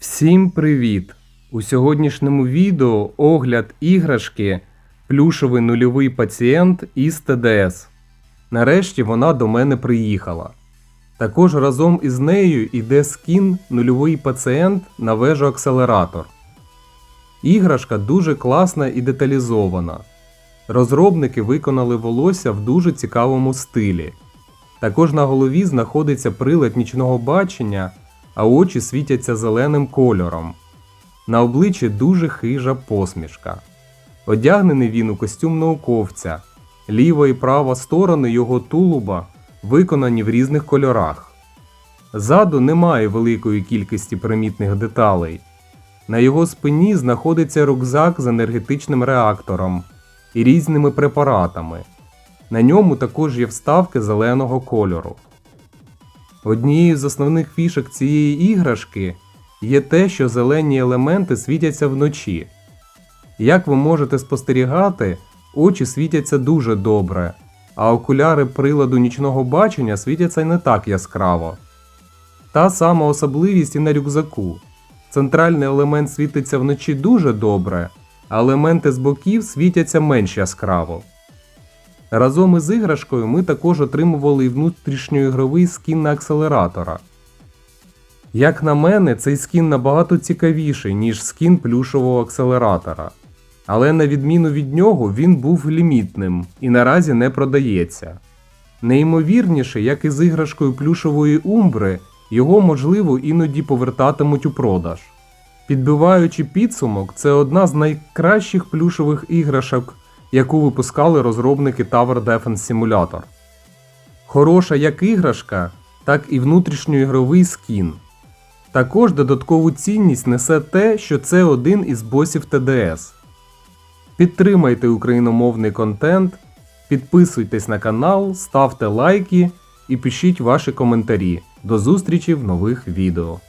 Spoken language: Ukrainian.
Всім привіт! У сьогоднішньому відео огляд іграшки Плюшовий нульовий пацієнт із ТДС. Нарешті вона до мене приїхала. Також разом із нею йде скін Нульовий пацієнт на вежу акселератор. Іграшка дуже класна і деталізована. Розробники виконали волосся в дуже цікавому стилі. Також на голові знаходиться прилад нічного бачення, а очі світяться зеленим кольором. На обличчі дуже хижа посмішка. Одягнений він у костюм науковця. Ліва і права сторони його тулуба виконані в різних кольорах. Ззаду немає великої кількості примітних деталей. На його спині знаходиться рюкзак з енергетичним реактором і різними препаратами. На ньому також є вставки зеленого кольору. Однією з основних фішок цієї іграшки є те, що зелені елементи світяться вночі. Як ви можете спостерігати, очі світяться дуже добре, а окуляри приладу нічного бачення світяться не так яскраво. Та сама особливість і на рюкзаку. Центральний елемент світиться вночі дуже добре, а елементи з боків світяться менш яскраво. Разом із іграшкою ми також отримували і внутрішньоігровий скін на акселератора. Як на мене, цей скін набагато цікавіший, ніж скін плюшового акселератора. Але на відміну від нього він був лімітним і наразі не продається. Неймовірніше, як і з іграшкою плюшової умбри, його можливо іноді повертатимуть у продаж. Підбиваючи підсумок, це одна з найкращих плюшових іграшок, яку випускали розробники Tower Defense Simulator. Хороша як іграшка, так і внутрішньоігровий скін. Також додаткову цінність несе те, що це один із босів ТДС. Підтримайте україномовний контент, підписуйтесь на канал, ставте лайки і пишіть ваші коментарі. До зустрічі в нових відео.